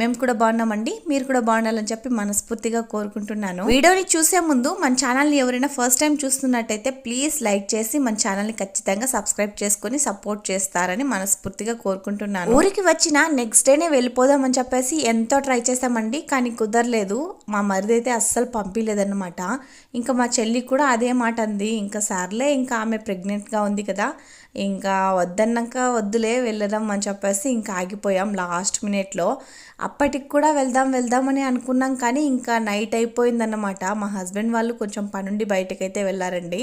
మేము కూడా బాగున్నామండి. మీరు కూడా బాగుండాలని చెప్పి మనస్ఫూర్తిగా కోరుకుంటున్నాను. వీడియోని చూసే ముందు మన ఛానల్ని ఎవరైనా ఫస్ట్ టైం చూస్తున్నట్టయితే ప్లీజ్ లైక్ చేసి మన ఛానల్ని ఖచ్చితంగా సబ్స్క్రైబ్ చేసుకొని సపోర్ట్ చేస్తారని మనస్ఫూర్తిగా కోరుకుంటున్నాను. ఊరికి వచ్చిన నెక్స్ట్ డేనే వెళ్ళిపోదామని చెప్పేసి ఎంతో ట్రై చేసామండి కానీ కుదరలేదు. మా మరిది అయితే అస్సలు పంపించలేదన్నమాట ఇంకా మా చెల్లి కూడా అదే మాట అంది. ఇంకా సార్లే ఇంకా ఆమె ప్రెగ్నెంట్గా ఉంది కదా. ఇంకా వద్దన్నాక వద్దులే వెళ్ళదాం అని చెప్పేసి ఇంకా ఆగిపోయాం లాస్ట్ మినిట్లో. అప్పటికి కూడా వెళ్దాం వెళ్దామని అనుకున్నాం కానీ ఇంకా నైట్ అయిపోయిందన్నమాట. మా హస్బెండ్ వాళ్ళు కొంచెం పనుండి బయటకైతే వెళ్ళారండి.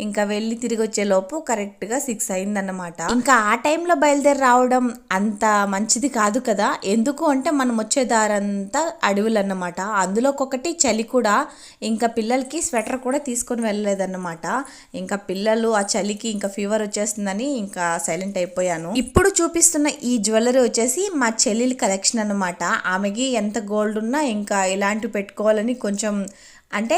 ఇంకా వెళ్ళి తిరిగి వచ్చే లోపు కరెక్ట్గా సిక్స్ అయిందన్నమాట. ఇంకా ఆ టైంలో బయలుదేరి రావడం అంత మంచిది కాదు కదా. ఎందుకు అంటే మనం వచ్చే దారంతా అడవులు అన్నమాట అందులో ఒకటి చలి కూడా ఇంకా పిల్లలకి స్వెటర్ కూడా తీసుకొని వెళ్ళలేదన్నమాట. ఇంకా పిల్లలు ఆ చలికి ఇంకా ఫీవర్ వచ్చేస్తుందని ఇంకా సైలెంట్ అయిపోయాను. ఇప్పుడు చూపిస్తున్న ఈ జ్యువెలరీ వచ్చేసి మా చెల్లెలి కలెక్షన్ అన్నమాట. ఆమెకి ఎంత గోల్డ్ ఉన్నా ఇంకా ఇలాంటివి పెట్టుకోవాలని కొంచెం అంటే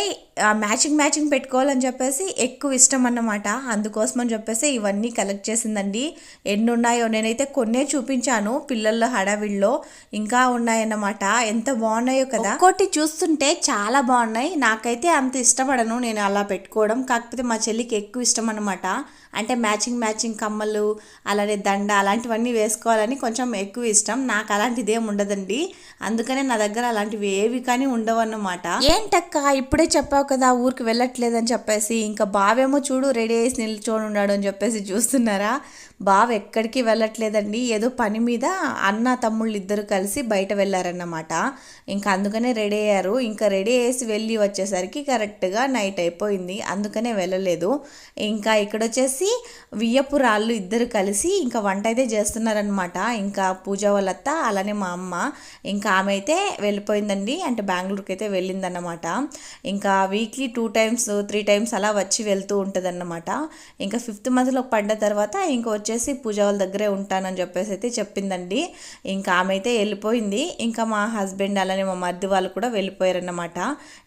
మ్యాచింగ్ మ్యాచింగ్ పెట్టుకోవాలని చెప్పేసి ఎక్కువ ఇష్టం అన్నమాట. అందుకోసం అని చెప్పేసి ఇవన్నీ కలెక్ట్ చేసిందండి. ఎన్ని ఉన్నాయో నేనైతే కొన్నే చూపించాను పిల్లల హడావిడిలో. ఇంకా ఉన్నాయన్నమాట. ఎంత బాగున్నాయో కదా. ఒక్కోటి చూస్తుంటే చాలా బాగున్నాయి. నాకైతే అంత ఇష్టపడను. నేను అలా పెట్టుకోవడం. కాకపోతే మా చెల్లికి ఎక్కువ ఇష్టం అన్నమాట. అంటే మ్యాచింగ్ మ్యాచింగ్ కమ్మలు అలానే దండ అలాంటివన్నీ వేసుకోవాలని కొంచెం ఎక్కువ ఇష్టం. నాకు అలాంటిది ఏమి ఉండదండి. అందుకనే నా దగ్గర అలాంటివి ఏవి కానీ ఉండవు అన్నమాట ఏంటక్క ఇప్పుడే చెప్పావు కదా ఊరికి వెళ్ళట్లేదని చెప్పేసి ఇంకా బావేమో చూడు రెడీ అయ్యేసి నిల్చొని ఉన్నాడు అని చెప్పేసి చూస్తున్నారా? బావ ఎక్కడికి వెళ్ళట్లేదండి. ఏదో పని మీద అన్న తమ్ముళ్ళు ఇద్దరు కలిసి బయట వెళ్ళారన్నమాట. ఇంకా అందుకనే రెడీ అయ్యారు. ఇంకా రెడీ చేసి వెళ్ళి వచ్చేసరికి కరెక్ట్గా నైట్ అయిపోయింది. అందుకనే వెళ్ళలేదు. ఇంకా ఇక్కడ వచ్చేసి వియ్యపురాళ్ళు ఇద్దరు కలిసి ఇంకా వంట అయితే చేస్తున్నారనమాట ఇంకా పూజ వాళ్ళత్త అలానే మా అమ్మ. ఇంకా ఆమె అయితే వెళ్ళిపోయిందండి. అంటే బెంగళూరుకి అయితే వెళ్ళిందన్నమాట. ఇంకా weekly two times three times అలా వచ్చి వెళ్తూ ఉంటుందన్నమాట. ఇంకా ఫిఫ్త్ మంత్లో పడ్డ తర్వాత ఇంకా వచ్చేసి పూజ వాళ్ళ దగ్గరే ఉంటానని చెప్పేసి అయితే చెప్పిందండి. ఇంకా ఆమె అయితే వెళ్ళిపోయింది. ఇంకా మా హస్బెండ్ అలానే మా మధ్య వాళ్ళు కూడా వెళ్ళిపోయారన్నమాట.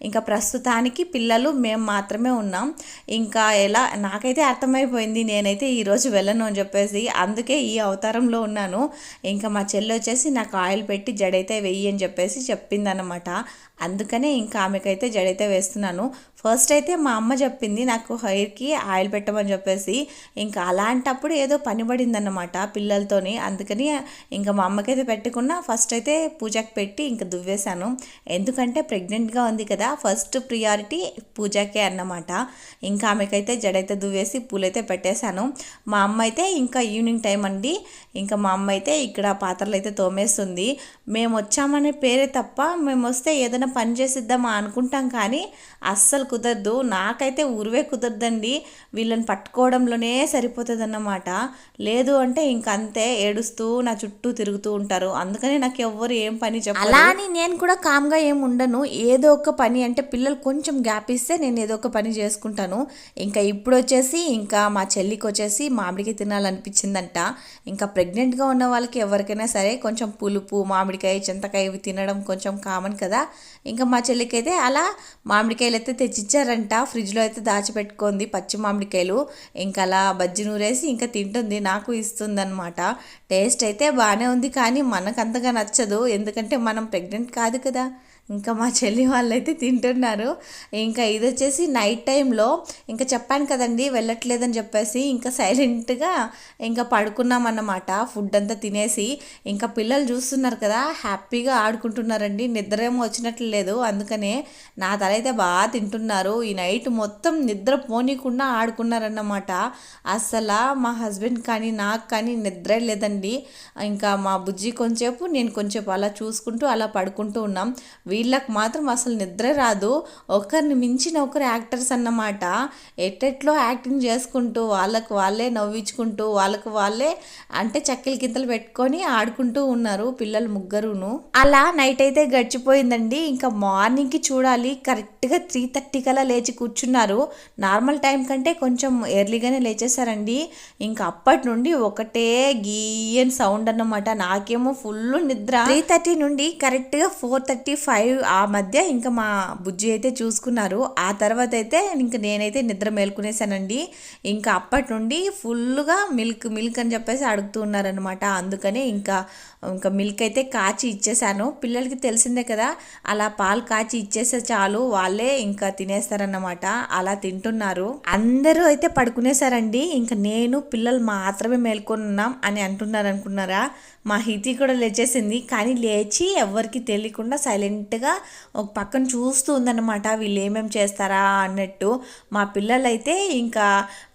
ఇంకా ప్రస్తుతానికి పిల్లలు మేము మాత్రమే ఉన్నాం. ఇంకా ఎలా నాకైతే అర్థమైపోయింది నేనైతే ఈరోజు వెళ్ళను అని చెప్పేసి. అందుకే ఈ అవతారంలో ఉన్నాను. ఇంకా మా చెల్లి వచ్చేసి నాకు ఆయిల్ పెట్టి జడైతే వెయ్యి అని చెప్పేసి చెప్పిందన్నమాట. అందుకనే ఇంకా ఆమెకైతే జడైతే వేస్తున్నాను. ఫస్ట్ అయితే మా అమ్మ చెప్పింది నాకు హెయిర్కి ఆయిల్ పెట్టమని చెప్పేసి. ఇంకా అలాంటప్పుడు ఏదో పని పడిందన్నమాట పిల్లలతోని. అందుకని ఇంకా మా అమ్మకైతే పెట్టుకున్న ఫస్ట్ అయితే పూజకి పెట్టి ఇంకా దువ్వేశాను. ఎందుకంటే ప్రెగ్నెంట్గా ఉంది కదా ఫస్ట్ ప్రియారిటీ పూజకే అన్నమాట. ఇంకా ఆమెకైతే జడైతే దువ్వేసి పూలైతే పెట్టేశాను. మా అమ్మ అయితే ఇంకా ఈవినింగ్ టైం అండి. ఇంకా మా అమ్మ అయితే ఇక్కడ పాత్రలు అయితే తోమేస్తుంది. మేము వచ్చామనే పేరే తప్ప మేము వస్తే ఏదైనా పని చేసిద్దామా అనుకుంటాం కానీ అస్సలు కుదరదు. నాకైతే ఉరివే కుదరదండి. వీళ్ళని పట్టుకోవడంలోనే సరిపోతుందన్నమాట. లేదు అంటే ఇంక అంతే ఏడుస్తూ నా చుట్టూ తిరుగుతూ ఉంటారు. అందుకనే నాకు ఎవ్వరు ఏం పని చెప్పారు. అలా అని నేను కూడా కామ్గా ఏం ఉండను. ఏదో ఒక పని అంటే పిల్లలు కొంచెం గ్యాప్ ఇస్తే నేను ఏదో ఒక పని చేసుకుంటాను. ఇంకా ఇప్పుడు వచ్చేసి ఇంకా మా చెల్లికి వచ్చేసి మామిడికాయ తినాలనిపించిందంట. ఇంకా ప్రెగ్నెంట్గా ఉన్న వాళ్ళకి ఎవరికైనా సరే కొంచెం పులుపు మామిడికాయ చింతకాయ ఇవి తినడం కొంచెం కామన్ కదా. ఇంకా మా చెల్లికి అయితే అలా మామిడికాయలు అయితే తెచ్చిచ్చారంట. ఫ్రిడ్జ్లో అయితే దాచిపెట్టుకుంది పచ్చి మామిడికాయలు. ఇంకా అలా బజ్జి నూరేసి ఇంకా తింటుంది నాకు ఇస్తుంది అనమాట టేస్ట్ అయితే బాగానే ఉంది కానీ మనకు అంతగా నచ్చదు. ఎందుకంటే మనం ప్రెగ్నెంట్ కాదు కదా. ఇంకా మా చెల్లి వాళ్ళైతే తింటున్నారు. ఇంకా ఇది వచ్చేసి నైట్ టైంలో ఇంకా చెప్పాను కదండి వెళ్ళట్లేదని చెప్పేసి ఇంకా సైలెంట్గా ఇంకా పడుకున్నామన్నమాట. ఫుడ్ అంతా తినేసి ఇంకా పిల్లలు చూస్తున్నారు కదా హ్యాపీగా ఆడుకుంటున్నారండి. నిద్ర ఏమో వచ్చినట్లు లేదు. అందుకనే నా తల అయితే బాగా తింటున్నారు. ఈ నైట్ మొత్తం నిద్ర పోనీకుండా ఆడుకున్నారన్నమాట. అసలు మా హస్బెండ్ కానీ నాకు కానీ నిద్ర లేదండి. ఇంకా మా బుజ్జి కొంచెంసేపు నేను కొంచెంసేపు అలా చూసుకుంటూ అలా పడుకుంటూ ఉన్నాం. వీళ్ళకి మాత్రం అసలు నిద్ర రాదు. ఒకరిని మించిన ఒకరు యాక్టర్స్ అన్నమాట. ఎట్టెట్లో యాక్టింగ్ చేసుకుంటూ వాళ్ళకు వాళ్ళే నవ్వించుకుంటూ వాళ్ళకు వాళ్ళే అంటే చక్కెల గింతలు పెట్టుకొని ఆడుకుంటూ ఉన్నారు పిల్లలు ముగ్గురును. అలా నైట్ అయితే గడిచిపోయిందండి. ఇంకా మార్నింగ్కి చూడాలి. కరెక్ట్గా త్రీ థర్టీ కల్లా లేచి కూర్చున్నారు. నార్మల్ టైం కంటే కొంచెం ఎర్లీగానే లేచేసారండి ఇంకా అప్పటి నుండి ఒకటే గీయన్ సౌండ్ అన్నమాట. నాకేమో ఫుల్ నిద్ర. త్రీ థర్టీ నుండి కరెక్ట్గా ఫోర్ థర్టీ ఫైవ్ లైవ్ ఆ మధ్య ఇంకా మా బుజ్జి అయితే చూసుకున్నారు. ఆ తర్వాత అయితే ఇంక నేనైతే నిద్ర మేల్కొనేసానండి. ఇంకా అప్పటి నుండి ఫుల్గా మిల్క్ మిల్క్ అని చెప్పేసి అడుగుతూ ఉన్నారనమాట అందుకనే ఇంకా ఇంకా మిల్క్ అయితే కాచి ఇచ్చేసాను. పిల్లలకి తెలిసిందే కదా అలా పాలు కాచి ఇచ్చేస్తే చాలు వాళ్ళే ఇంకా తినేస్తారన్నమాట. అలా తింటున్నారు. అందరూ అయితే పడుకునేసారండి. ఇంకా నేను పిల్లలు మాత్రమే మేల్కొని ఉన్నాం అని అంటున్నారు అనుకున్నారా మా హితి కూడా లేచేసింది. కానీ లేచి ఎవరికి తెలియకుండా సైలెంట్ సైలెంట్గా ఒక పక్కన చూస్తూ ఉందన్నమాట వీళ్ళు ఏమేమి చేస్తారా అన్నట్టు. మా పిల్లలైతే ఇంకా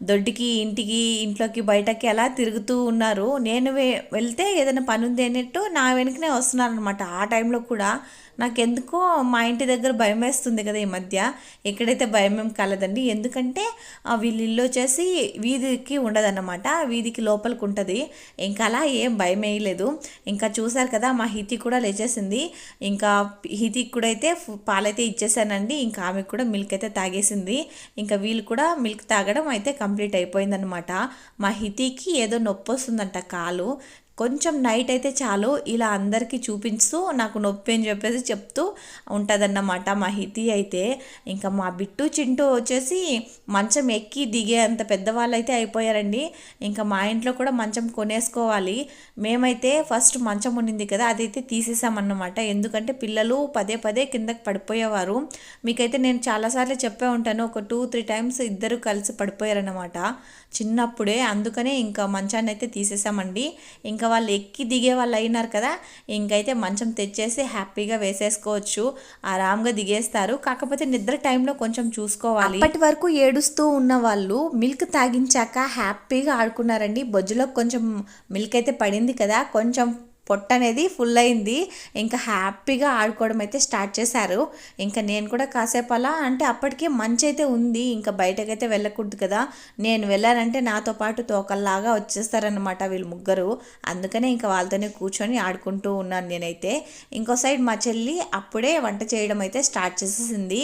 దొడ్డికి ఇంటికి ఇంట్లోకి బయటకి అలా తిరుగుతూ ఉన్నారు. నేను వెళ్తే ఏదైనా పని ఉంది అన్నట్టు నా వెనుకనే వస్తున్నారనమాట ఆ టైంలో కూడా నాకెందుకో మా ఇంటి దగ్గర భయం వేస్తుంది కదా ఈ మధ్య. ఎక్కడైతే భయం ఏం కలదండి. ఎందుకంటే వీళ్ళు వీళ్ళ ఇల్లు వచ్చేసి వీధికి ఉండదన్నమాట. వీధికి లోపలికి ఉంటుంది. ఇంకా అలా ఏం భయం వేయలేదు. ఇంకా చూసారు కదా మా హితి కూడా లేచేసింది. ఇంకా హితికి కూడా అయితే పాలైతే ఇచ్చేసానండి. ఇంకా ఆమెకు కూడా మిల్క్ అయితే తాగేసింది. ఇంకా వీళ్ళు కూడా మిల్క్ తాగడం అయితే కంప్లీట్ అయిపోయిందనమాట మా హితికి ఏదో నొప్పి వస్తుందంట కాలు. కొంచెం నైట్ అయితే చాలు ఇలా అందరికీ చూపిస్తూ నాకు నొప్పి అని చెప్పేసి చెప్తూ ఉంటుందన్నమాట మా హితి అయితే. ఇంకా మా బిట్టు చింటూ వచ్చేసి మంచం ఎక్కి దిగే అంత పెద్దవాళ్ళు అయితే అయిపోయారండి. ఇంకా మా ఇంట్లో కూడా మంచం కొనేసుకోవాలి. మేమైతే ఫస్ట్ మంచం ఉండింది కదా అదైతే తీసేసామన్నమాట. ఎందుకంటే పిల్లలు పదే పదే కిందకి పడిపోయేవారు. మీకైతే నేను చాలాసార్లు చెప్పే ఉంటాను ఒక టూ త్రీ టైమ్స్ ఇద్దరు కలిసి పడిపోయారన్నమాట. చిన్నప్పుడే అందుకనే ఇంకా మంచాన్ని అయితే తీసేసామండి. ఇంకా వాళ్ళు ఎక్కి దిగే వాళ్ళు అయినారు కదా ఇంకైతే మంచం తెచ్చేసి హ్యాపీగా వేసేసుకోవచ్చు. ఆరామ్గా దిగేస్తారు. కాకపోతే నిద్ర టైంలో కొంచెం చూసుకోవాలి. ఇప్పటి వరకు ఏడుస్తూ ఉన్న వాళ్ళు మిల్క్ తాగించాక హ్యాపీగా ఆడుకున్నారండి. బొజ్జులో కొంచెం మిల్క్ అయితే పడింది కదా కొంచెం పొట్ట అనేది ఫుల్ అయింది. ఇంకా హ్యాపీగా ఆడుకోవడం అయితే స్టార్ట్ చేశారు. ఇంకా నేను కూడా కాసేపు అలా అంటే అప్పటికే మంచి అయితే ఉంది ఇంకా బయటకైతే వెళ్ళకూడదు కదా. నేను వెళ్ళానంటే నాతో పాటు తోకల్లాగా వచ్చేస్తారనమాట వీళ్ళు ముగ్గురు. అందుకనే ఇంకా వాళ్ళతోనే కూర్చొని ఆడుకుంటూ ఉన్నాను నేనైతే. ఇంకో సైడ్ మా చెల్లి అప్పుడే వంట చేయడం అయితే స్టార్ట్ చేసేసింది.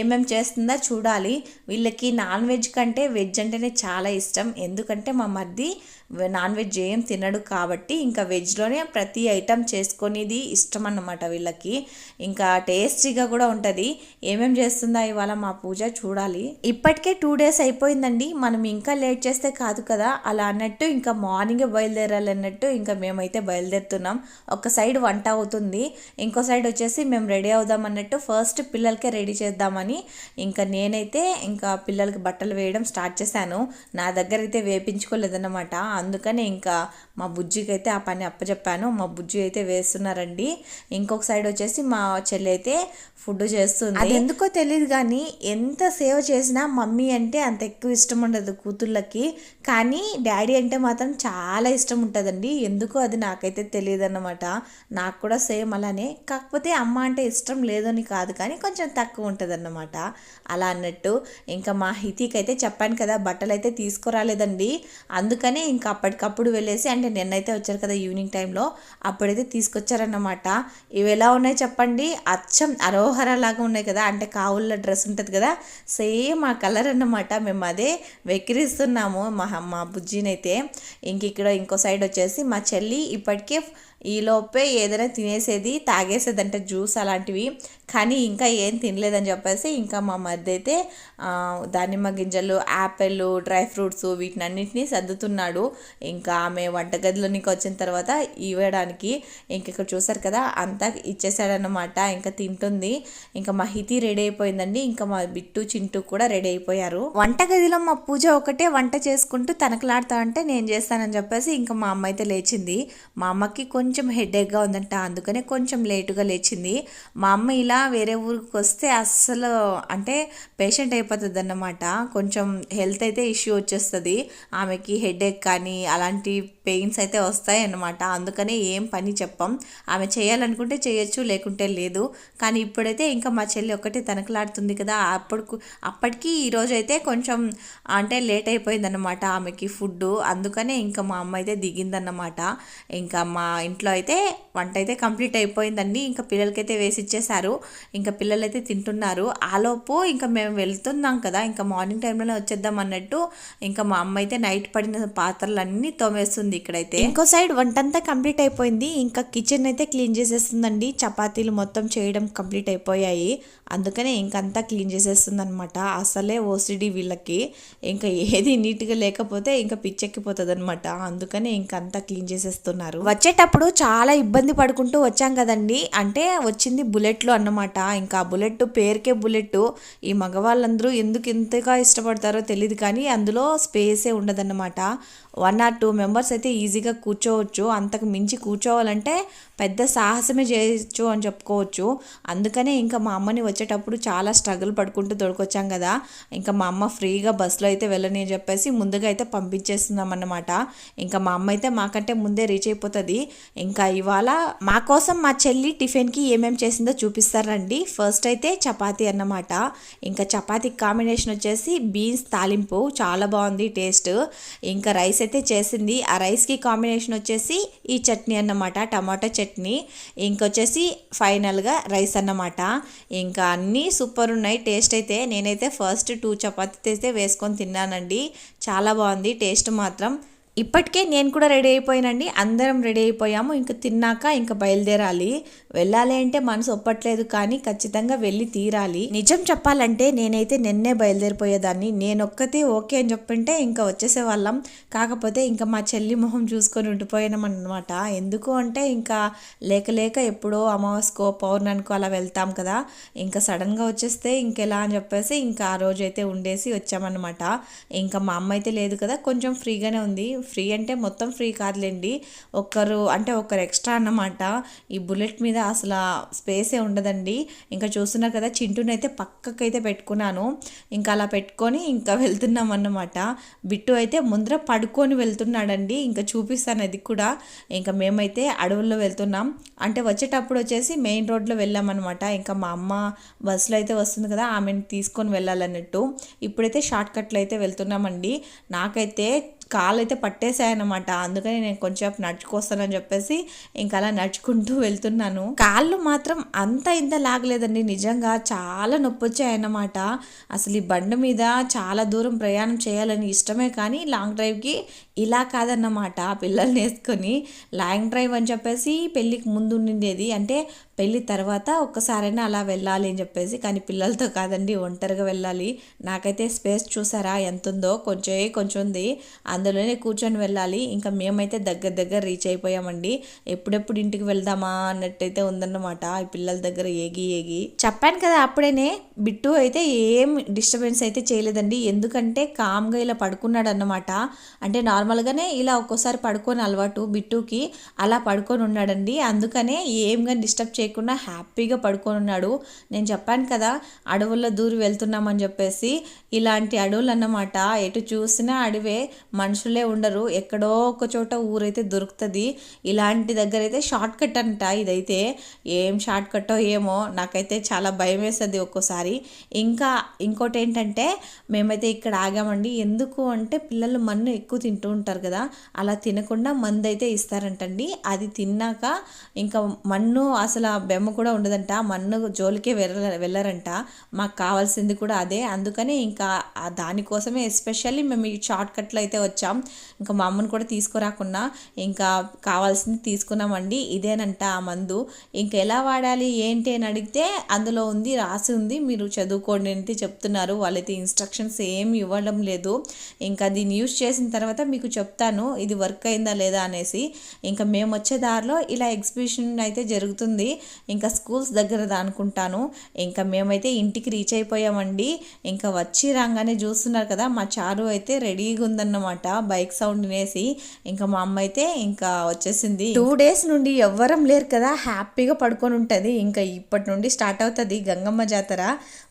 ఏమేం చేస్తుందో చూడాలి. వీళ్ళకి నాన్ వెజ్ కంటే వెజ్ అంటేనే చాలా ఇష్టం. ఎందుకంటే మా మర్ది నాన్ వెజ్ ఏం తినడు కాబట్టి ఇంకా వెజ్లోనే ప్రతి ఐటెం చేసుకునేది ఇష్టం అన్నమాట వీళ్ళకి. ఇంకా టేస్టీగా కూడా ఉంటుంది. ఏమేం చేస్తుందా ఇవాళ మా పూజ చూడాలి. ఇప్పటికే టూ డేస్ అయిపోయిందండి. మనం ఇంకా లేట్ చేస్తే కాదు కదా. అలా అన్నట్టు ఇంకా మార్నింగే బయలుదేరాలి అన్నట్టు ఇంకా మేమైతే బయలుదేరుతున్నాం. ఒక సైడ్ వంట అవుతుంది. ఇంకో సైడ్ వచ్చేసి మేము రెడీ అవుదాం అన్నట్టు ఫస్ట్ పిల్లలకే రెడీ చేద్దామని ఇంకా నేనైతే ఇంకా పిల్లలకి బట్టలు వేయడం స్టార్ట్ చేశాను. నా దగ్గర అయితే వేపించుకోలేదన్నమాట. అందుకని ఇంకా మా బుజ్జికి అయితే ఆ పని అప్పచెప్పాను మా బుజ్జి అయితే వేస్తున్నారండి. ఇంకొక సైడ్ వచ్చేసి మా చెల్లి అయితే ఫుడ్ చేస్తుంది. అది ఎందుకో తెలియదు కానీ ఎంత సేవ చేసినా మమ్మీ అంటే అంత ఎక్కువ ఇష్టం ఉండదు కూతుళ్ళకి. కానీ డాడీ అంటే మాత్రం చాలా ఇష్టం ఉంటుందండి. ఎందుకో అది నాకైతే తెలియదు అన్నమాట నాకు కూడా సేమ్ అలానే. కాకపోతే అమ్మ అంటే ఇష్టం లేదని కాదు కానీ కొంచెం తక్కువ ఉంటుంది అన్నమాట అలా అన్నట్టు ఇంకా మా హితికి అయితే చెప్పాను కదా బట్టలు అయితే తీసుకురాలేదండి. అందుకనే ఇంకా అప్పటికప్పుడు వెళ్ళేసి అంటే నిన్నైతే వచ్చారు కదా ఈవినింగ్ టైంలో అప్పుడైతే తీసుకొచ్చారన్నమాట. ఇవి ఎలా ఉన్నాయి చెప్పండి? అచ్చం అరోహర లాగా ఉన్నాయి కదా అంటే కావుల డ్రెస్ ఉంటుంది కదా సేమ్ ఆ కలర్ అన్నమాట. మేము అదే వెక్కిరిస్తున్నాము మా మా బుజ్జినైతే. ఇంక ఇక్కడ ఇంకో సైడ్ వచ్చేసి మా చెల్లి ఇప్పటికే ఈలోపే ఏదైనా తినేసేది తాగేసేది అంటే జ్యూస్ అలాంటివి. కానీ ఇంకా ఏం తినలేదని చెప్పేసి ఇంకా మా మధ్య అయితే దానిమ్మ గింజలు యాపిల్ డ్రై ఫ్రూట్స్ వీటిని అన్నింటినీ సర్దుతున్నాడు. ఇంకా ఆమె వంటగదిలోనికి వచ్చిన తర్వాత ఇవ్వడానికి ఇంక ఇక్కడ చూసారు కదా అంతా ఇచ్చేసాడనమాట ఇంకా తింటుంది. ఇంకా మా హితి రెడీ అయిపోయిందండి. ఇంకా మా బిట్టు చింటూ కూడా రెడీ అయిపోయారు. వంటగదిలో మా పూజ ఒకటే వంట చేసుకుంటూ తనకలాడుతా అంటే నేను చేస్తానని చెప్పేసి ఇంకా మా అమ్మ అయితే లేచింది. మా అమ్మకి కొంచెం హెడేక్గా ఉందంట. అందుకనే కొంచెం లేటుగా లేచింది. మా అమ్మ ఇలా వేరే ఊరికి వస్తే అస్సలు అంటే పేషెంట్ అయిపోతుంది అన్నమాట కొంచెం హెల్త్ అయితే ఇష్యూ వచ్చేస్తుంది. ఆమెకి హెడేక్ కానీ అలాంటి పెయిన్స్ అయితే వస్తాయి అన్నమాట అందుకనే ఏం పని చెప్పం. ఆమె చేయాలనుకుంటే చేయొచ్చు లేకుంటే లేదు. కానీ ఇప్పుడైతే ఇంకా మా చెల్లి ఒకటి తనకలాడుతుంది కదా. అప్పటికు అప్పటికి ఈరోజు అయితే కొంచెం అంటే లేట్ అయిపోయిందన్నమాట ఆమెకి ఫుడ్ అందుకనే ఇంకా మా అమ్మ అయితే దిగిందన్నమాట. ఇంకా మా ఇంట్లో అయితే వంట అయితే కంప్లీట్ అయిపోయిందండి. ఇంకా పిల్లలకైతే వేసి ఇచ్చేసారు ఇంకా పిల్లలైతే తింటున్నారు. ఆలోపు ఇంకా మేము వెళ్తున్నాం కదా ఇంకా మార్నింగ్ టైంలోనే వచ్చేద్దాం అన్నట్టు ఇంకా మా అమ్మ అయితే నైట్ పడిన పాత్రలన్నీ తోమేస్తుంది ఇక్కడైతే. ఇంకో సైడ్ వంట అంతా కంప్లీట్ అయిపోయింది. ఇంకా కిచెన్ అయితే క్లీన్ చేసేస్తుందండి. చపాతీలు మొత్తం చేయడం కంప్లీట్ అయిపోయాయి. అందుకనే ఇంకంతా క్లీన్ చేసేస్తుంది అనమాట అసలే ఓసిడి వీళ్ళకి ఇంకా ఏది నీట్గా లేకపోతే ఇంకా పిచ్చెక్కిపోతుంది అనమాట అందుకనే ఇంకంతా క్లీన్ చేసేస్తున్నారు. వచ్చేటప్పుడు చాలా ఇబ్బంది పడుకుంటూ వచ్చాం కదండి. అంటే వచ్చింది బుల్లెట్లు అన్నమాట. ఇంకా బుల్లెట్ పేరుకే బుల్లెట్ ఈ మగవాళ్ళందరూ ఎందుకు ఇంతగా ఇష్టపడతారో తెలియదు కానీ అందులో స్పేసే ఉండదన్నమాట. వన్ ఆర్ టూ మెంబర్స్ అయితే ఈజీగా కూర్చోవచ్చు. అంతకు మించి కూర్చోవాలంటే పెద్ద సాహసమే చేయొచ్చు అని చెప్పుకోవచ్చు. అందుకనే ఇంకా మా అమ్మని వచ్చేటప్పుడు చాలా స్ట్రగుల్ పడుకుంటూ దొరికొచ్చాం కదా. ఇంకా మా అమ్మ ఫ్రీగా బస్సులో అయితే వెళ్ళని అని చెప్పేసి ముందుగా అయితే పంపించేస్తున్నాం అన్నమాట. ఇంకా మా అమ్మ అయితే మాకంటే ముందే రీచ్ అయిపోతుంది. ఇంకా ఇవాళ మా కోసం మా చెల్లి టిఫిన్కి ఏమేమి చేసిందో చూపిస్తారండి. ఫస్ట్ అయితే చపాతీ అన్నమాట. ఇంకా చపాతీ కాంబినేషన్ వచ్చేసి బీన్స్ తాలింపు. చాలా బాగుంది టేస్ట్ ఇంకా రైస్ అయితే చేసింది. ఆ రైస్కి కాంబినేషన్ వచ్చేసి ఈ చట్నీ అన్నమాట. టమాటో చట్నీ ఇంకొచ్చేసి ఫైనల్గా రైస్ అన్నమాట. ఇంకా అన్నీ సూపర్ ఉన్నాయి. టేస్ట్ అయితే నేనైతే ఫస్ట్ టూ చపాతీ అయితే వేసుకొని తిన్నానండి. చాలా బాగుంది. టేస్ట్ మాత్రం ఇప్పటికే నేను కూడా రెడీ అయిపోయానండి. అందరం రెడీ అయిపోయాము. ఇంకా తిన్నాక ఇంకా బయలుదేరాలి. వెళ్ళాలి అంటే మనసు ఒప్పట్లేదు కానీ ఖచ్చితంగా వెళ్ళి తీరాలి. నిజం చెప్పాలంటే నేనైతే నిన్నే బయలుదేరిపోయేదాన్ని. నేనొక్కతే ఓకే అని చెప్పింటే ఇంకా వచ్చేసే వాళ్ళం కాకపోతే ఇంకా మా చెల్లి మొహం చూసుకొని ఉండిపోయినామన్నమాట. ఎందుకు అంటే ఇంకా లేక లేక ఎప్పుడో అమావాస్కో పౌర్ణమికో అలా వెళ్తాం కదా. ఇంకా సడన్గా వచ్చేస్తే ఇంకెలా అని చెప్పేసి ఇంకా ఆ రోజైతే ఉండేసి వచ్చామన్నమాట. ఇంకా మా అమ్మ అయితే లేదు కదా. కొంచెం ఫ్రీగానే ఉంది. ఫ్రీ అంటే మొత్తం ఫ్రీ కాదులేండి. ఒక్కరు అంటే ఒకరు ఎక్స్ట్రా అన్నమాట. ఈ బుల్లెట్ మీద అసలు స్పేసే ఉండదండి. ఇంకా చూస్తున్నారు కదా చింటూనైతే పక్కకైతే పెట్టుకున్నాను. ఇంకా అలా పెట్టుకొని ఇంకా వెళ్తున్నాం అన్నమాట. బిట్టు అయితే ముందర పడుకొని వెళ్తున్నాడండి. ఇంకా చూపిస్తాను అది కూడా. ఇంకా మేమైతే అడవుల్లో వెళ్తున్నాం. అంటే వచ్చేటప్పుడు వచ్చేసి మెయిన్ రోడ్లో వెళ్ళామన్నమాట ఇంకా మా అమ్మ బస్సులో అయితే వస్తుంది కదా ఆమెను తీసుకొని వెళ్ళాలన్నట్టు. ఇప్పుడైతే షార్ట్ కట్లో అయితే వెళ్తున్నామండి. నాకైతే కాలు అయితే పట్టేశాయన్నమాట. అందుకని నేను కొంచెం నడుచుకొస్తానని చెప్పేసి ఇంకా అలా నడుచుకుంటూ వెళ్తున్నాను. కాళ్ళు మాత్రం అంత ఇంత లాగలేదండి. నిజంగా చాలా నొప్పి వచ్చాయన్నమాట అసలు ఈ బండి మీద చాలా దూరం ప్రయాణం చేయాలని ఇష్టమే కానీ లాంగ్ డ్రైవ్కి ఇలా కాదన్నమాట. పిల్లల్ని వేసుకొని లాంగ్ డ్రైవ్ అని చెప్పేసి పెళ్ళికి ముందు ఉండేది అంటే పెళ్ళి తర్వాత ఒక్కసారైనా అలా వెళ్ళాలి అని చెప్పేసి కానీ పిల్లలతో కాదండి ఒంటరిగా వెళ్ళాలి. నాకైతే స్పేస్ చూసారా? ఎంత ఉందో కొంచెం కొంచెం ఉంది అందులోనే కూర్చొని వెళ్ళాలి. ఇంకా మేమైతే దగ్గర దగ్గర రీచ్ అయిపోయామండి. ఎప్పుడెప్పుడు ఇంటికి వెళ్దామా అన్నట్టయితే ఉందన్నమాట. ఈ పిల్లల దగ్గర ఏగి ఏగి. చెప్పాను కదా అప్పుడేనే బిట్టు అయితే ఏం డిస్టర్బెన్స్ అయితే చేయలేదండి. ఎందుకంటే కామ్గా ఇలా పడుకున్నాడు అన్నమాట అంటే నార్మల్గానే ఇలా ఒక్కోసారి పడుకొని అలవాటు బిట్టుకి. అలా పడుకొని ఉన్నాడండి. అందుకనే ఏంగా డిస్టర్బ్ చేయకుండా హ్యాపీగా పడుకొని ఉన్నాడు. నేను చెప్పాను కదా అడవుల్లో దూరి వెళ్తున్నామని చెప్పేసి ఇలాంటి అడవులు అన్నమాట ఎటు చూసినా అడవే మనుషులే ఉండరు. ఎక్కడో ఒక చోట ఊరైతే దొరుకుతుంది. ఇలాంటి దగ్గర అయితే షార్ట్ కట్ అంట ఇదైతే. ఏం షార్ట్ కట్టో ఏమో. నాకైతే చాలా భయం వేస్తుంది ఒక్కోసారి. ఇంకా ఇంకోటి ఏంటంటే మేమైతే ఇక్కడ ఆగామండి. ఎందుకు అంటే పిల్లలు మన్ను ఎక్కువ తింటూ ఉంటారు కదా. అలా తినకుండా మందు అయితే ఇస్తారంటండి. అది తిన్నాక ఇంకా మన్ను అసలు బెమ్మ కూడా ఉండదంట. మన్ను జోలికే వెళ్ళ వెళ్ళారంట. మాకు కావాల్సింది కూడా అదే. అందుకనే ఇంకా దానికోసమే ఎస్పెషల్లీ మేము ఈ షార్ట్ కట్లో అయితే వచ్చాం. ఇంకా మా అమ్మని కూడా తీసుకురాకుండా ఇంకా కావాల్సింది తీసుకున్నామండి. ఇదేనంట ఆ మందు. ఇంకా ఎలా వాడాలి ఏంటి అని అడిగితే అందులో ఉంది రాసి ఉంది. మీరు చదువుకోండి అంటే చెప్తున్నారు. వాళ్ళైతే ఇన్స్ట్రక్షన్స్ ఏమి ఇవ్వడం లేదు. ఇంకా దీన్ని యూస్ చేసిన తర్వాత మీకు చెప్తాను. ఇది వర్క్ అయిందా లేదా అనేసి. ఇంకా మేము వచ్చే దారిలో ఇలా ఎగ్జిబిషన్ అయితే జరుగుతుంది. ఇంకా స్కూల్స్ దగ్గర అనుకుంటాను. ఇంకా మేమైతే ఇంటికి రీచ్ అయిపోయామండి. ఇంకా వచ్చి రాగానే చూస్తున్నారు కదా మా చారు అయితే రెడీగా ఉందన్నమాట. బైక్ సౌండ్ వినేసి ఇంకా మా అమ్మ అయితే ఇంకా వచ్చేసింది. టూ డేస్ నుండి ఎవ్వరం లేరు కదా హ్యాపీగా పడుకొని ఉంటుంది. ఇంకా ఇప్పటి నుండి స్టార్ట్ అవుతుంది గంగమ్మ జాతర.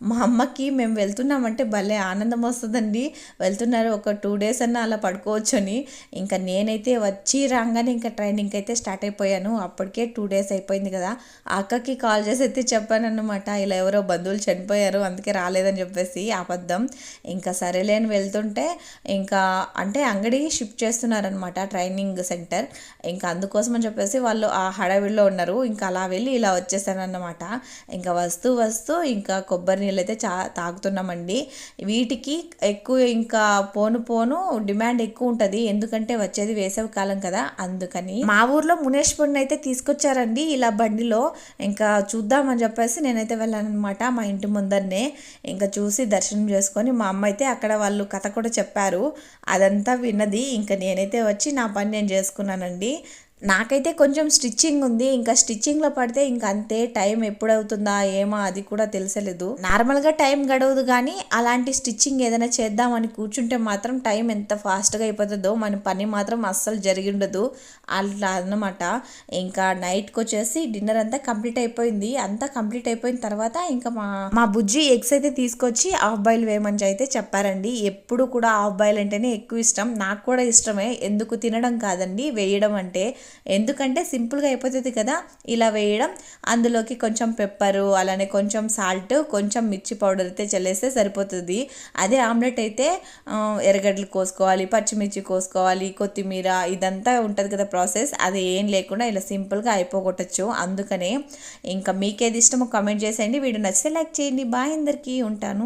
మా అమ్మకి మేము వెళ్తున్నామంటే భలే ఆనందం వస్తుందండి. వెళ్తున్నారు ఒక టూ డేస్ అన్నా అలా పడుకోవచ్చు అని ఇంకా నేనైతే వచ్చి రాగానే ఇంకా ట్రైనింగ్ అయితే స్టార్ట్ అయిపోయాను. అప్పటికే టూ డేస్ అయిపోయింది కదా. అక్కకి కాల్ చేసి అయితే చెప్పానన్నమాట. ఇలా ఎవరో బంధువులు చనిపోయారు అందుకే రాలేదని చెప్పేసి అబద్ధం. ఇంకా సరేలేని వెళ్తుంటే ఇంకా అంటే అంగడి షిఫ్ట్ చేస్తున్నారనమాట ట్రైనింగ్ సెంటర్. ఇంకా అందుకోసం అని చెప్పేసి వాళ్ళు ఆ హడావిడిలో ఉన్నారు. ఇంకా అలా వెళ్ళి ఇలా వచ్చేసానన్నమాట ఇంకా వస్తూ వస్తూ ఇంకా కొబ్బరి నీళ్ళు అయితే చా తాగుతున్నామండి. వీటికి ఎక్కువ ఇంకా పోను పోను డిమాండ్ ఎక్కువ ఉంటుంది. ఎందుకంటే వచ్చేది వేసవి కాలం కదా అందుకని. మా ఊర్లో మునేశ్వరుని అయితే తీసుకొచ్చారండి ఇలా బండిలో. ఇంకా చూద్దామని చెప్పేసి నేనైతే వెళ్ళాను అనమాట మా ఇంటి ముందరనే. ఇంకా చూసి దర్శనం చేసుకొని మా అమ్మ అయితే అక్కడ వాళ్ళు కథ కూడా చెప్పారు. అదంతా విన్నది. ఇంకా నేనైతే వచ్చి నా పని నేను చేసుకున్నానండి. నాకైతే కొంచెం స్టిచ్చింగ్ ఉంది. ఇంకా స్టిచ్చింగ్లో పడితే ఇంకా అంతే టైం ఎప్పుడవుతుందా ఏమో అది కూడా తెలిసలేదు. నార్మల్గా టైం గడవదు కానీ అలాంటి స్టిచ్చింగ్ ఏదైనా చేద్దామని కూర్చుంటే మాత్రం టైం ఎంత ఫాస్ట్గా అయిపోతుందో మన పని మాత్రం అస్సలు జరిగి ఉండదు అట్లా అన్నమాట. ఇంకా నైట్కి వచ్చేసి డిన్నర్ అంతా కంప్లీట్ అయిపోయింది. అంతా కంప్లీట్ అయిపోయిన తర్వాత ఇంకా మా మా బుజ్జి ఎగ్స్ అయితే తీసుకొచ్చి హాఫ్ బాయిల్ వేయమని అయితే చెప్పారండి. ఎప్పుడు కూడా హాఫ్ బాయిల్ అంటేనే ఎక్కువ ఇష్టం. నాకు కూడా ఇష్టమే. ఎందుకు తినడం కాదండి. వేయడం అంటే ఎందుకంటే సింపుల్గా అయిపోతుంది కదా ఇలా వేయడం. అందులోకి కొంచెం పెప్పరు అలానే కొంచెం సాల్ట్ కొంచెం మిర్చి పౌడర్ అయితే చల్లేస్తే సరిపోతుంది. అదే ఆమ్లెట్ అయితే ఎర్రగడ్డలు కోసుకోవాలి పచ్చిమిర్చి కోసుకోవాలి కొత్తిమీర ఇదంతా ఉంటుంది కదా ప్రాసెస్. అది ఏం లేకుండా ఇలా సింపుల్గా అయిపోగొట్టచ్చు. అందుకనే ఇంకా మీకేది ఇష్టమో కామెంట్ చేసేయండి. వీడియో నచ్చితే లైక్ చేయండి. బాయ్ అందరికీ. ఉంటాను.